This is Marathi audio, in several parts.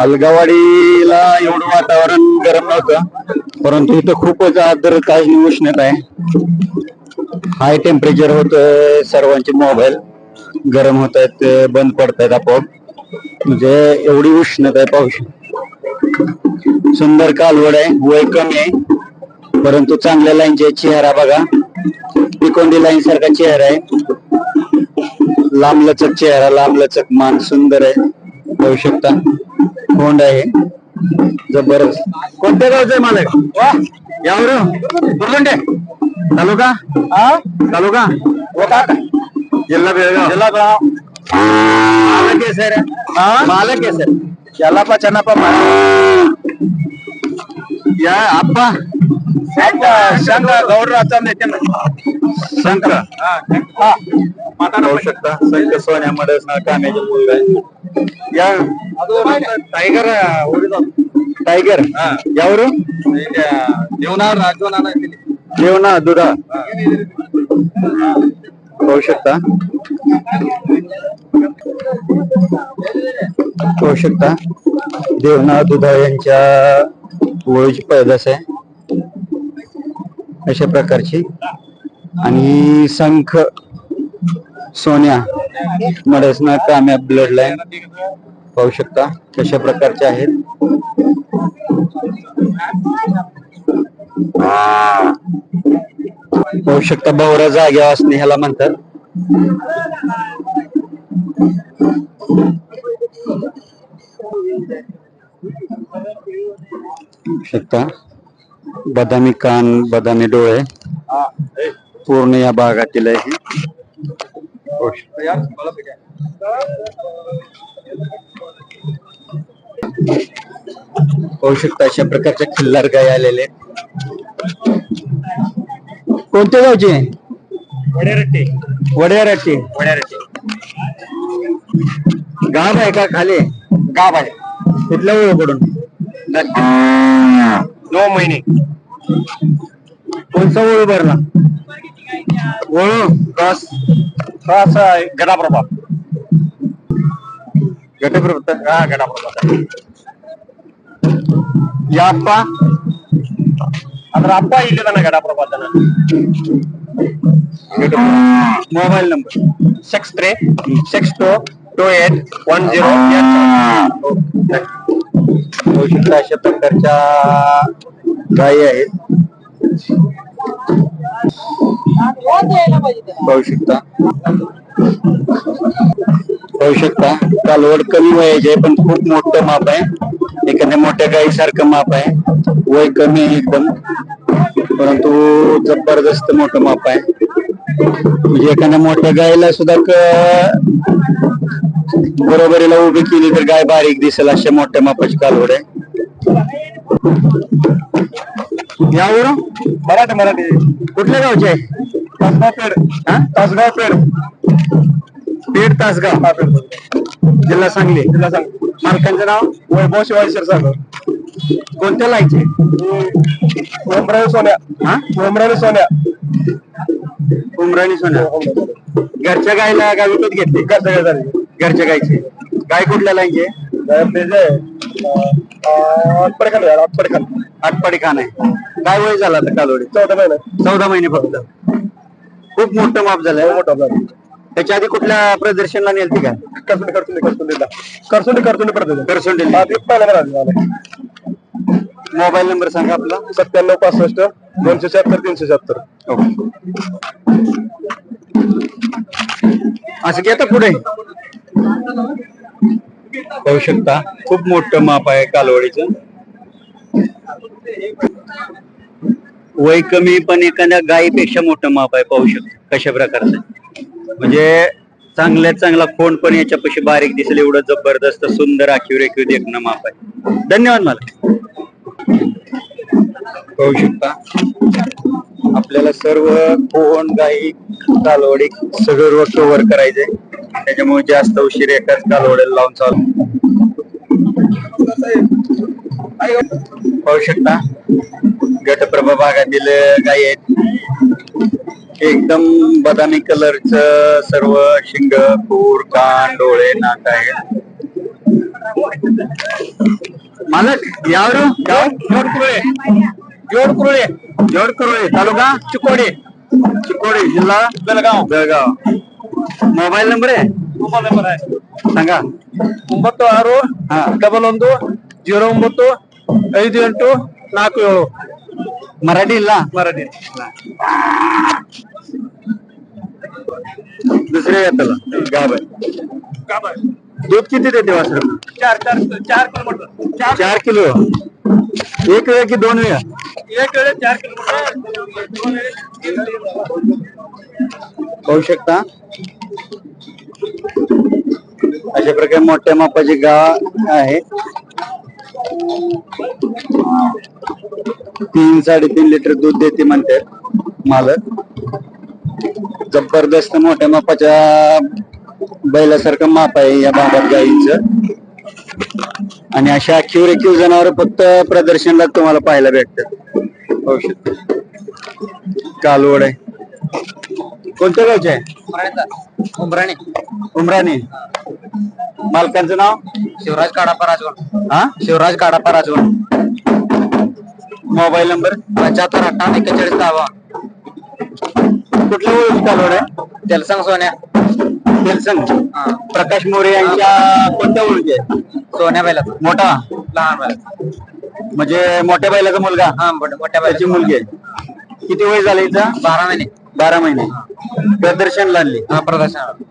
अलगावाडीला एवढं वातावरण गरम नव्हतं परंतु इथं खूपच आर्द्रता आणि उष्णता आहे. हाय टेम्परेचर होत सर्वांचे मोबाईल गरम होत आहेत बंद पडत आहेत आपोआप. म्हणजे एवढी उष्णता आहे पाऊस. सुंदर कालवड आहे वय कमी आहे परंतु चांगल्या लाईनचे चेहरा बघा. पिकोंडी लाईन सारखा चेहरा आहे. लांबलचक चेहरा लांबलचक मान सुंदर आहे. पाहू शकता. कोंड आहे. जबरदस्त. कोणत्या गावचं मालक यावर बुरलंडे तालुका? तालुका? जिल्हा बेळगाव. जिल्हा बेळगाव. मालक आहे. सर मालक आहे सर याला पा चनापा या आप्पा. पाहू शकता. संघ मुलगा आहे. या टायगर टायगर. यावरून? देवनार राजवनाला जेवणा दुधा पाहू शकता. पाहू शकता. देवना दुधा यांच्या ओळीची पैदास आहे. अशा प्रकारची. आणि संख सोन्या मडसना काम्या ब्लड लाईन पाहू शकता कशा प्रकारचे आहेत. पाहू शकता बवरा जाग्या असणे ह्याला म्हणतात. शकता. बदामी कान बदामी डोळे. पूर्ण या भागातील आहे हे. पाहू शकता. अशा प्रकारच्या खिल्लार गाय आलेले. कोणत्या गावचे? वडेरट्टी. वड्यारट्टी वडेरट्टी. गाव आहे का खाली? गाव आहे. कुठल्या ओळखकडून नऊ महिने. कोणचा ओळ भरला ओळू बस बस गडाप्रभात गटप्रभुता हा गडाप्रभात या अप्पा ಅದ್ರ ಅಪ್ಪ ಇಲ್ಲಿದಾನ ಗಡಪ್ರಭಾತನ mobile number six three six two two eight one zero पाहू शकता अशा प्रकारच्या गायी आहेत. पाहू शकता पाहू शकता कालवड कमी वयाचे आहे, पण खूप मोठं माप आहे. एखाद्या मोठ्या गायीसारखं माप आहे. वय कमी आहे एकदम. परंतु जबरदस्त मोठं माप आहे. म्हणजे एखाद्या मोठ्या गायीला सुद्धा बरोबरीला उभी केली तर गाय बारीक दिसेल अशा मोठ्या मापाची कालवड आहे. यावरून? मराठी मराठी. कुठल्या गावचे? आहे तासगाव पेड हा तासगाव. पेड पेड तासगाव जिल्हा सांगली. जिल्हा सांगली. मालकांचं नाव? वैभव शिवाय क्षीरसागर. कोणत्या लायचे ओमराणी सोन्या. हा? ओमराणी सोन्या. उमराणी सोन्या. घरच्या गायला गाय विकत घेतली? घरच्या गाय घरच्या गायची. गाय कुठल्या लायचे आटपडखान आटपडखान आटपाडी खान आहे काय वय झाला आता कालोडी चौदा महिना. चौदा महिने फक्त. खूप मोठं माप झालंय. मोठा त्याच्या आधी कुठल्या प्रदर्शनला नेलती का? करसुंडी करसुंडी करसुंडीला. करसुंडी करसुंडी पडते करसुंडी. मोबाईल नंबर सांगा आपला. सत्त्याण्णव पासष्ट दोनशे शहात्तर तीनशे शहात्तर. असं आता पुढे? पाहू शकता खूप मोठं माप आहे कालवडीचं. वय कमी पण एखाद्या गायीपेक्षा मोठं माप आहे पाहू शकता. कशा प्रकारचं? म्हणजे चांगल्यात चांगला कोण पण याच्यापाशी बारीक दिसेल एवढं जबरदस्त सुंदर आखीव रेखीव देखणं माप आहे. धन्यवाद मला पाहू शकता. आपल्याला सर्व कोण गाई कालवडी सगळं कव्हर करायचंय. त्याच्यामुळे जास्त उशीर एकाच कालवड्याला लावून चालू. पाहू शकता. गटप्रभा भागातील गायी आहेत. एकदम बदामी कलरच सर्व शिंग खूर कान डोळे नाक आहेत. ಮಲಕ್ ಯಾರು? ಜೋಡ್ಕುರುಳಿ. ಜೋಡ್ಕುರುಳಿ. ಜೋಡ್ಕುರುಳಿ ತಾಲೂಕಾ? ಚಿಕ್ಕೋಡಿ. ಚಿಕ್ಕೋಡಿ ಜಿಲ್ಲಾ? Belgaum. Belgaum. Mobile number mobile number ಒಂಬತ್ತು ಆರು ಡಬಲ್ ಒಂದು ಜೀರೋ ಒಂಬತ್ತು ಐದು ಎಂಟು ನಾಲ್ಕು ಏಳು. ಮರಾಠಿ ಇಲ್ಲ? ಮರಾಠಿ. दुसरे येतला गाव आहे दूध किती देते वासर? चार चार चार किलोमीटर चार चार किलो. एक वेळ की दोन वेळा? एक वेळे चार किलोमीटर दोन वेळे तीन किलोमीटर. पाहू शकता. अशा प्रकारे मोठ्या मापाची गाव आहे. तीन साडेतीन लिटर दूध देते म्हणतात मालक. जबरदस्त मोठ्या मापाच्या बैलासारखं माप आहे या भागात गाईचं. आणि अशा अखीव रेखीव जनावर फक्त प्रदर्शनला तुम्हाला पाहायला भेटतात. शकता कालवड आहे. कोणत्या गावचे आहे? उमराणी. उमराणी. मालकांचं नाव? शिवराज काडापा राजवण हा? Shivraj काडापा राजवण mobile number? पंच्याहत्तर अठ्ठावन्न एक्केचाळीस दहा कुठल्या ओळख कालवड आहे? तेलसंग सोन्या. प्रकाश मोरे यांच्या कोणत्या ओळखी आहे सोन्या बैलाचा. मोठा? लहान बैलाचा. म्हणजे मोठ्या बैलाचा मुलगा? हा मोठ्या मोठ्या त्याची बैलाची मुलगी आहे. किती वय झालं हिचं? बारा महिने. बारा महिने. प्रदर्शन लागली. हा प्रदर्शन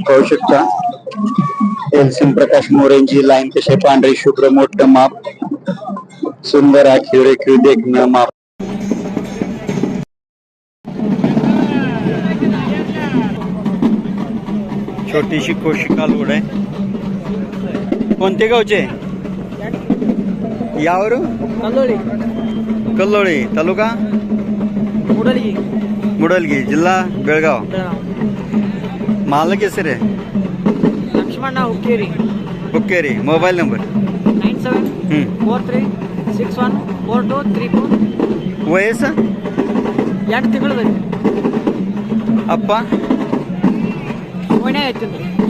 पाहू शकता. एलसिम प्रकाश मोरेंची लाईन कशी आहे, पांढरी शुभ्र मोठं माप. सुंदर आखीव रेखीव देखणं माप. छोटीशी कोशी कालवड आहे कोणते गावचे यावर कंदोळी कल्लोळी तालुका मुडलगी मुडलगी जिल्हा बेळगाव बेळगाव मालक हेसर आहे Laxman Hukkeri Hukkeri mobile number nine seven hmm four three six one four two three two वयस ಎಂಟು ತಿಂಗಳದೈತಿ सोन्या आहेत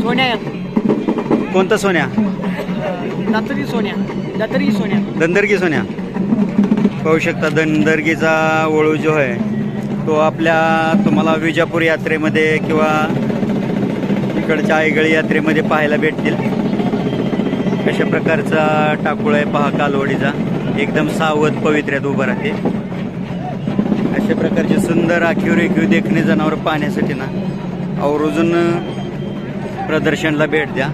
सोन्या आहेत कोणता सोन्या? दातरी सोन्या. दातरी सोन्या. दंदरगी सोन्या. पाहू शकता दंदरगीचा ओळू जो आहे तो आपल्या तुम्हाला विजापूर यात्रेमध्ये किंवा इकडच्या आईगळी यात्रेमध्ये पाहायला भेटतील. अशा प्रकारचा टाकूळ आहे पहा कालवडीचा. एकदम सावध पवित्र्यात उभं राहते. अशा प्रकारचे सुंदर आखीव रेखीव देखणे जनावर पाहण्यासाठी ना आवरुजून प्रदर्शनला भेट द्या.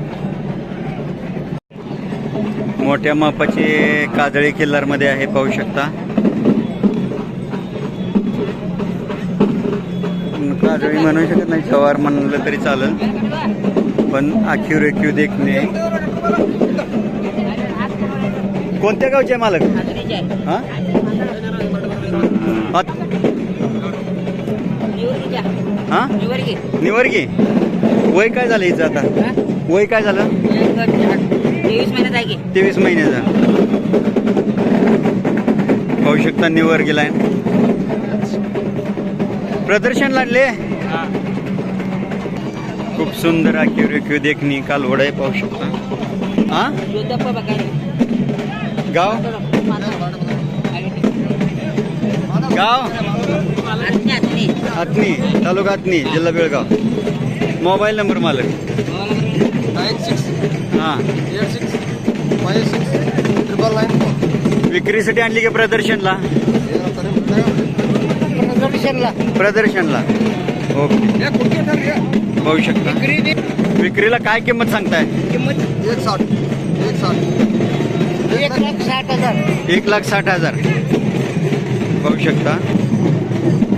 मोठ्या मापाचे काजळी किल्लारमध्ये आहे पाहू शकता. काजळी म्हणू शकत नाही जवार म्हणलं तरी चालेल. पण आखीव रेखीव देखणे. कोणत्या गावचे मालक? हा? हा? निवर्गी वय काय झालं हिचं आता? वय काय झालं? तेवीस महिन्यात आहे की. तेवीस महिन्याचा. पाहू शकता निवर गेलाय. प्रदर्शन लागले. खूप सुंदर आखीव रेखीव देखणी कालवड आहे पाहू शकता. हा? गाव? गाव? आतनी तालुका आतनी जिल्हा बेळगाव. मोबाईल नंबर मालक. नाईन सिक्स हां. Eight six five six triple nine विक्रीसाठी आणली की प्रदर्शनला? प्रदर्शनला. ओके. पाहू शकता. विक्रीला काय किंमत सांगताय? एक साठ एक साठ एक लाख साठ हजार. एक लाख साठ हजार पाहू शकता.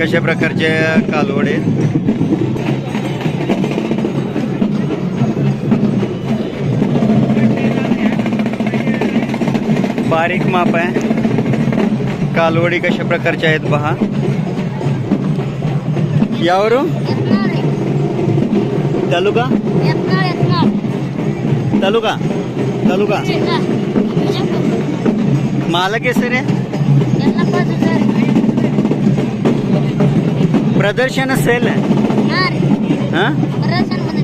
कशा प्रकारचे कालवड? आहेत बारीक माप आहे कालवडी कशा प्रकारच्या आहेत पहा यावरून तालुका तालुका तालुका मालक आहे सर प्रदर्शन असेल हा।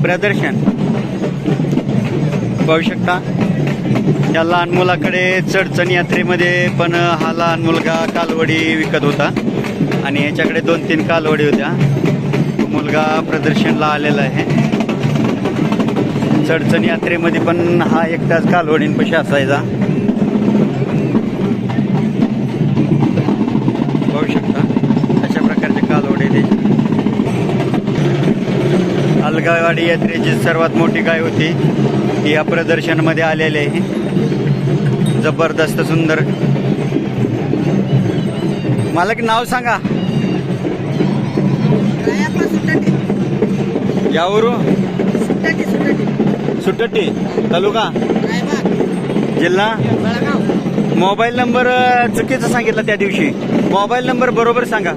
प्रदर्शन। पाहू या लहान मुलाकडे चढचण यात्रेमध्ये पण हा लहान मुलगा कालवडी विकत होता. आणि याच्याकडे दोन तीन कालवडी होत्या. तो मुलगा प्रदर्शनला आलेला आहे. चढचण यात्रेमध्ये पण हा एकटाच कालवडींपाशी असायचा. पाहू शकता अशा प्रकारचे कालवडे ते. अलगावाडी यात्रेची सर्वात मोठी गाय होती. ती या प्रदर्शनमध्ये आलेली आहे. जबरदस्त सुंदर. मला की नाव सांगा. यावरून? सुट्टी तालुका? जिल्हा? मोबाईल नंबर चुकीचा सांगितला त्या दिवशी. मोबाईल नंबर बरोबर सांगा.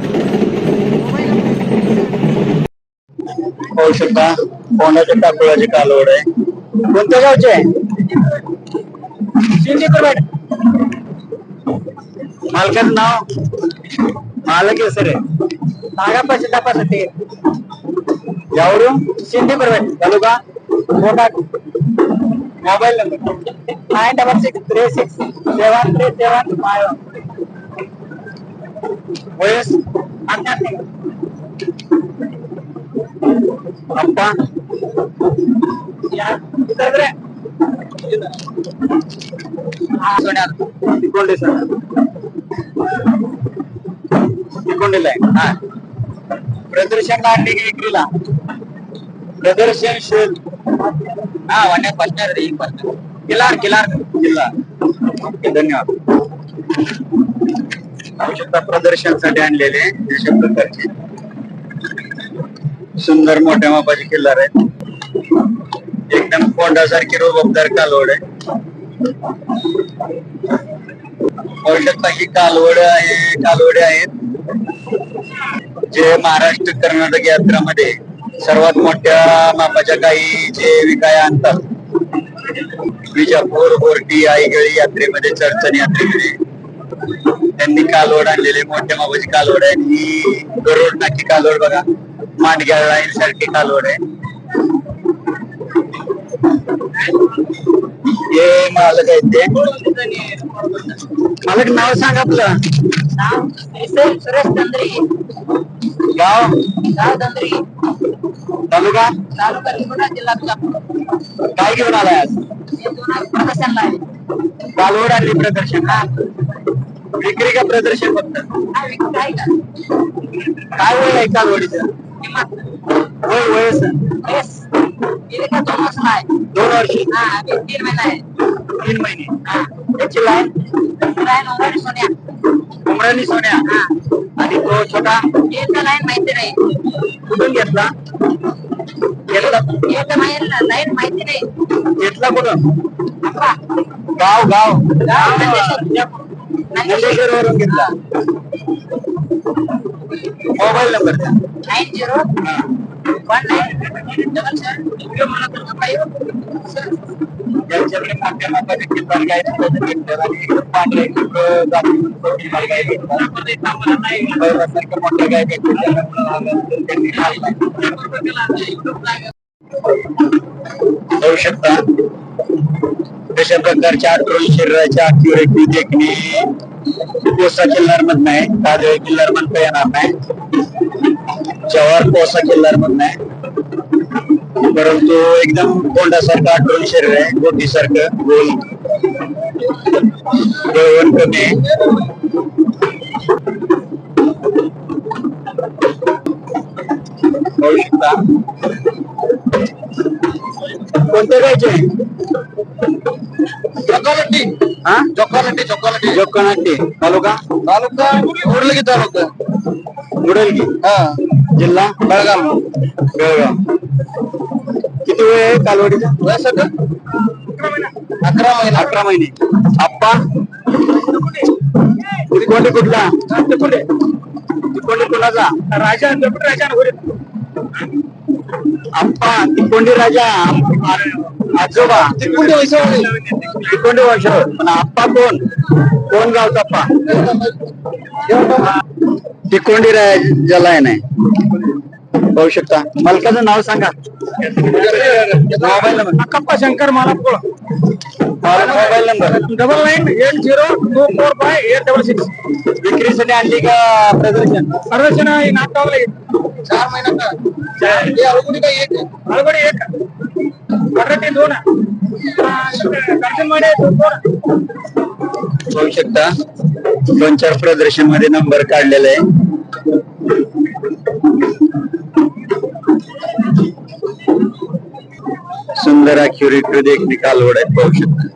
पाहू शकता कोणाच्या टाकुळाची कालवड. आहे कोणत्या गावचे? आहे मालकाचं नाव? मालक आहे सर. नागापाशी तपासाठी यावरून? शिंदे परवेट तालुका? कोटाक mobile number. Nine double six three six seven three seven five वयस? सोन्यात. तिकोंडे सर तिकोंडेला आहे हा प्रदर्शनला आणली की विक्रीला प्रदर्शन शेल हा वाण्यात बसणार रे किल्लार किल्लार जिल्हा ओके धन्यवाद पाहू प्रदर्शनसाठी आणलेले अशा प्रकारचे सुंदर मोठ्या मापाचे किल्लार आहेत. एकदम कोंडासारखी रोबदार कालवड आहे. शकता कालवड आहे कालवडे आहेत. जे महाराष्ट्र कर्नाटक यात्रामध्ये सर्वात मोठ्या मापाच्या काही जे विकाय आणतात. विजापूर बोर्टी आईगळी यात्रेमध्ये चर्चन यात्रेमध्ये. त्यांनी कालवड आणलेले मोठ्या मापाची कालवड आहे. आणि ही गरुड नाकी कालवड बघा. मांडग्या लाईन सारखी कालवड आहे. हे मालक आहेत ते. मालक नाव सांग आपलं. सुरेश दंद्री गाव? गाव दंद्री तालुका? तालुका निवडा जिल्हा काय घेऊन आलाय आज? प्रदर्शनला आहे. कालवड प्रदर्शन हा? विक्री का प्रदर्शन फक्त? काय वय आहे कालवडीचं? किंमत वय का दोन वर्ष आहे दोन वर्षी हा अभी तीन महिना आहे तीन महिने हा त्याची लाईन लाईन उमराणी सोन्या उमराणी सोन्या हा आणि तो छोटा येतं लाईन माहिती नाही कुठून घेतला घेतला येतं लाईन माहिती नाही घेतला कुठून गाव गाव गाव नंदेश्वर नंदेश्वर वरून घेतला. मोबाईल नंबर द्या. Nine zero one nine double seven. Five ज्यांच्याकडे मोठ्या मापाचे किल्लार गाय आहेत, त्याचे भेटतात आणि एकदम पांढरे किल्लार गाय मोठ्या त्यांनी शकता. कशा प्रकारच्या आठवण शरीराच्या अक्युरेटली देखणे कोसा किल्लार मधन आहे. काजळे किल्लार म्हणता येणार नाही. जवाहर कोसा किल्लार मधन आहे. परंतु एकदम कोंडासारखं आठवण शरीर आहे. गोटीसारखं गोल. गळवण कमी आहे. पाहू शकता. कोणत्या गायचे हा? चॉकोलेटी चॉकोलेटी जोकनाट्टी तालुका? तालुका उरलगी तालुका. मुडलगी हा. जिल्हा? बेळगाव. बेळगाव. किती वेळ आहे कालवडीचा? वयासाठी अकरा महिना. अठरा महिने. आप्पा? तिकोंडी कुठला? तिकोंडी तिकोंडी कुणाचा? राजा राजा आप्पा तिकोंडी राजा. आजोबा तिकोंडी तिकुंडे वंशावळ पण आप्पा कोण कोण गावचा आप्पा तिकोंडी ज्याला आहे नाही पाहू शकता मालकाचं नाव सांगा mobile number Akkappa Shankar Malapur mobile number double nine eight zero two four five eight double six विक्रीसाठी आणली का प्रदर्शन प्रदर्शन आहे एक चार महिन्यात हळगडी एक कराटे एक दोन बघू शकता. दोन चार प्रदर्शनमध्ये नंबर काढलेला आहे. सुंदर आखीवरी देखील कालवड आहे पाहू शकता.